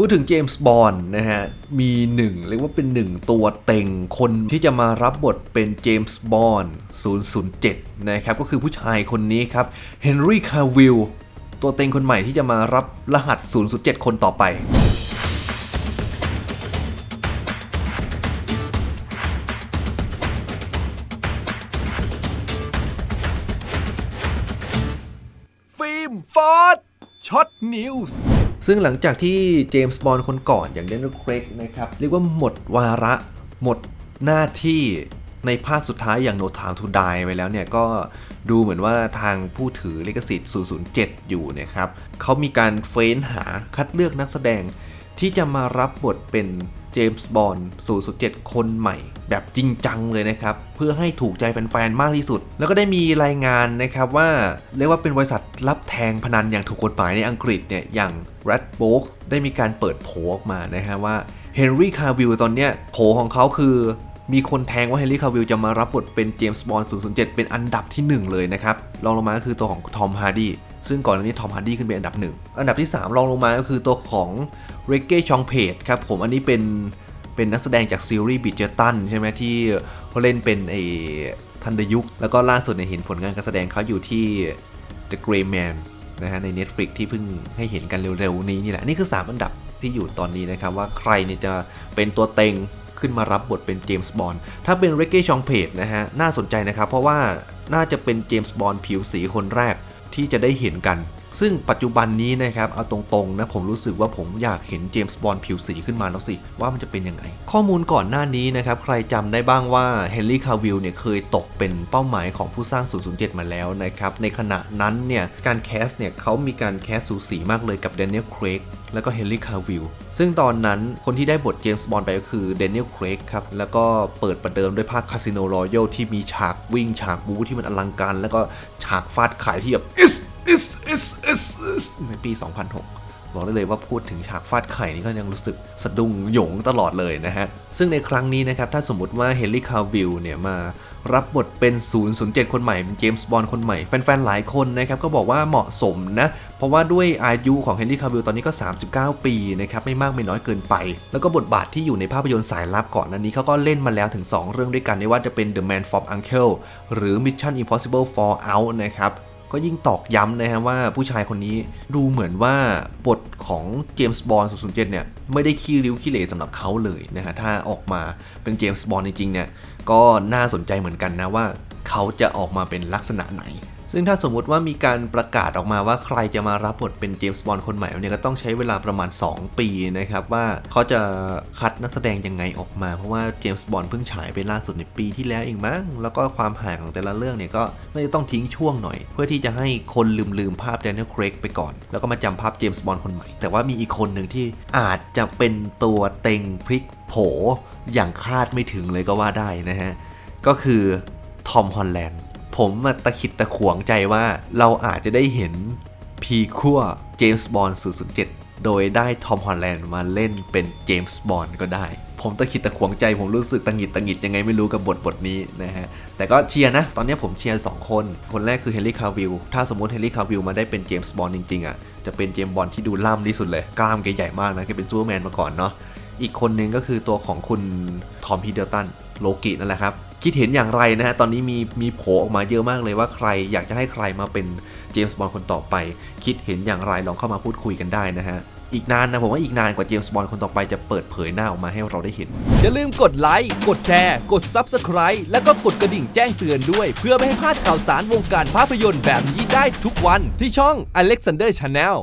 พูดถึงเจมส์บอนด์นะฮะ มีหนึ่งเรียกว่าเป็นหนึ่งตัวเต็งคนที่จะมารับบทเป็นเจมส์บอนด์007 นะครับ ก็คือผู้ชายคนนี้ครับเฮนรี่คาวิลตัวเต็งคนใหม่ที่จะมารับรหัส 007 คนต่อไปฟิล์มฟอร์ดช็อตนิวส์ ซึ่งหลังจากที่เจมส์บอนด์คนก่อนอย่างเดนนิสเครกนะครับเรียกว่าหมดวาระหมดหน้าที่ในภาคสุดท้ายอย่างโนทามทูดายไปแล้วเนี่ยก็ดูเหมือนว่าทางผู้ถือลิขสิทธิ์ 007 อยู่เนะครับเขามีการเฟ้นหาคัดเลือกนักแสดงที่จะมารับบทเป็น เจมส์บอนด์007 คนใหม่ แบบจริงจังเลยนะครับ เพื่อให้ถูกใจแฟนๆ มากที่สุด แล้วก็ได้มีรายงานนะครับว่า เรียกว่าเป็นบริษัทรับแทงพนันอย่างถูกกฎหมายในอังกฤษเนี่ย อย่าง Red b o o k ได้มีการเปิดโผออกมานะฮะว่าเฮนรี่คาวิลตอนเนี้ยโผของเขาคือมีคนแทงว่าเฮนรี่คาวิลจะมารับบทเป็นเจมส์บอนด์007 เป็นอันดับที่ 1 เลยนะครับรองลงมาก็คือตัวของทอมฮาร์ดีซึ่งก่อนหน้านี้ทอมฮาร์ดีขึ้นเป็นอันดับหนึ่งอันดับที่ 3 รองลงมาก็คือตัวของ เรเก้ชองเพจครับผมอันนี้เป็นเป็นนักแสดงจากซีรีส์บิจเจอร์ตันใช่ไหมที่เขาเล่นเป็นไอ้ทันดยุค แล้วก็ล่าสุดเนี่ยเห็นผลงานการแสดงเขาอยู่ที่ The Gray Man นะฮะใน Netflix ที่เพิ่งให้เห็นกันเร็วๆนี้นี่แหละนี่คือ 3 อันดับที่อยู่ตอนนี้นะครับ ว่าใครเนี่ยจะเป็นตัวเต็งขึ้นมารับบทเป็นเจมส์บอนด์ถ้าเป็นเรเก้ชองเพจนะฮะน่าสนใจนะครับ เพราะว่าน่าจะเป็นเจมส์บอนด์ผิวสีคนแรกที่จะได้เห็นกัน ซึ่งปัจจุบันนี้นะครับเอาตรงๆนะผมรู้สึกว่าผมอยากเห็นเจมส์บอนผิวสีขึ้นมาแล้วสิ ว่ามันจะเป็นยังไง ข้อมูลก่อนหน้านี้นะครับ ใครจำได้บ้างว่าเฮนรี่คาวิลเนี่ยเคยตกเป็นเป้าหมายของผู้สร้าง 007 มาแล้วนะครับ ในขณะนั้นเนี่ย การแคสเนี่ยเขามีการแคสสูสีมากเลยกับ Daniel Craig แล้วก็เฮนรี่คาวิลซึ่งตอนนั้นคนที่ได้บทเจมส์บอนไปก็คือ Daniel Craig ครับ แล้วก็เปิดประเดิมด้วยภาคคาสิโนรอยัลที่มีฉากวิ่งฉากบู๊ที่มันอลังการ แล้วก็ฉากฟาดขายที่แบบ is is is is ในปี 2006 บอกได้เลยว่าพูดถึงฉากฟาดไข่นี่ก็ยังรู้สึกสะดุ้งหยงตลอดเลยนะฮะ ซึ่งในครั้งนี้นะครับ ถ้าสมมติว่าเฮนรี่คาวิลเนี่ยมารับบทเป็น 007 คนใหม่ เป็นเจมส์บอนด์คนใหม่ แฟนๆ หลายคนนะครับ ก็บอกว่าเหมาะสมนะ เพราะว่าด้วยอายุของเฮนรี่คาวิลตอนนี้ก็ 39 ปีนะครับ ไม่มากไม่น้อยเกินไป แล้วก็บทบาทที่อยู่ในภาพยนตร์สายลับก่อนนั้นนี้เขาก็เล่นมาแล้วถึง 2 เรื่องด้วยกันไม่ว่าจะเป็น The Man from Uncle หรือ Mission Impossible Fallout นะครับ ก็ยิ่งตอกย้ำนะฮะว่าผู้ชายคนนี้ดูเหมือนว่าบทของเจมส์บอนด์007เนี่ยไม่ได้ขี้ริ้วขี้เหร่สำหรับเขาเลยนะฮะถ้าออกมาเป็นเจมส์บอลจริงๆเนี่ยก็น่าสนใจเหมือนกันนะว่าเขาจะออกมาเป็นลักษณะไหน ซึ่งถ้าสมมุติว่ามีการประกาศออกมาว่าใครจะมารับบทเป็นเจมส์บอนด์คนใหม่เนี่ยก็ต้องใช้เวลาประมาณ 2 ปีนะครับ ว่าเขาจะคัดนักแสดงยังไงออกมา เพราะว่าเจมส์บอนด์เพิ่งฉายไปล่าสุดในปีที่แล้วเองมั้งแล้วก็ความห่างของแต่ละเรื่องเนี่ยก็น่าจะต้องทิ้งช่วงหน่อย เพื่อที่จะให้คนลืมลืมภาพแดเนียลเครกไปก่อน แล้วก็มาจำภาพเจมส์บอนด์คนใหม่ แต่ว่ามีอีกคนหนึ่งที่อาจจะเป็นตัวเต็งพลิกโผอย่างคาดไม่ถึงเลยก็ว่าได้นะฮะก็คือทอมฮอลแลนด์ ผมมาตะขิดตะขวงใจว่าเราอาจจะได้เห็นพีคั่วเจมส์บอนด์007 โดยได้ทอมฮอลแลนด์มาเล่นเป็นเจมส์บอนด์ก็ได้ ผมตะขิดตะขวงใจ ผมรู้สึกตังหิดตังหิดยังไงไม่รู้กับบทบทนี้นะฮะ แต่ก็เชียร์นะ ตอนนี้ผมเชียร์สองคน คนแรกคือเฮนรี่คาวิลถ้าสมมติเฮนรี่คาวิลมาได้เป็นเจมส์บอนด์จริงๆอะจะเป็นเจมส์บอนด์ที่ดูล่ำที่สุดเลยกล้ามแกใหญ่มากนะแกเป็นซูเปอร์แมนมาก่อนเนาะอีกคนหนึ่งก็คือตัวของคุณทอมฮีเดลตันโลกินั่นแหละครับ คิดเห็นอย่างไรนะฮะ ตอนนี้มีมีโผล่ออกมาเยอะมากเลยว่าใครอยากจะให้ใครมาเป็นเจมส์บอนด์คนต่อไป คิดเห็นอย่างไรลองเข้ามาพูดคุยกันได้นะฮะ อีกนานนะผมว่าอีกนานกว่าเจมส์บอนด์คนต่อไปจะเปิดเผยหน้าออกมาให้เราได้เห็น อย่าลืมกดไลค์ กดแชร์ กด Subscribe แล้วก็กดกระดิ่งแจ้งเตือนด้วย เพื่อไม่ให้พลาดข่าวสารวงการภาพยนตร์แบบนี้ได้ทุกวันที่ช่อง Alexander Channel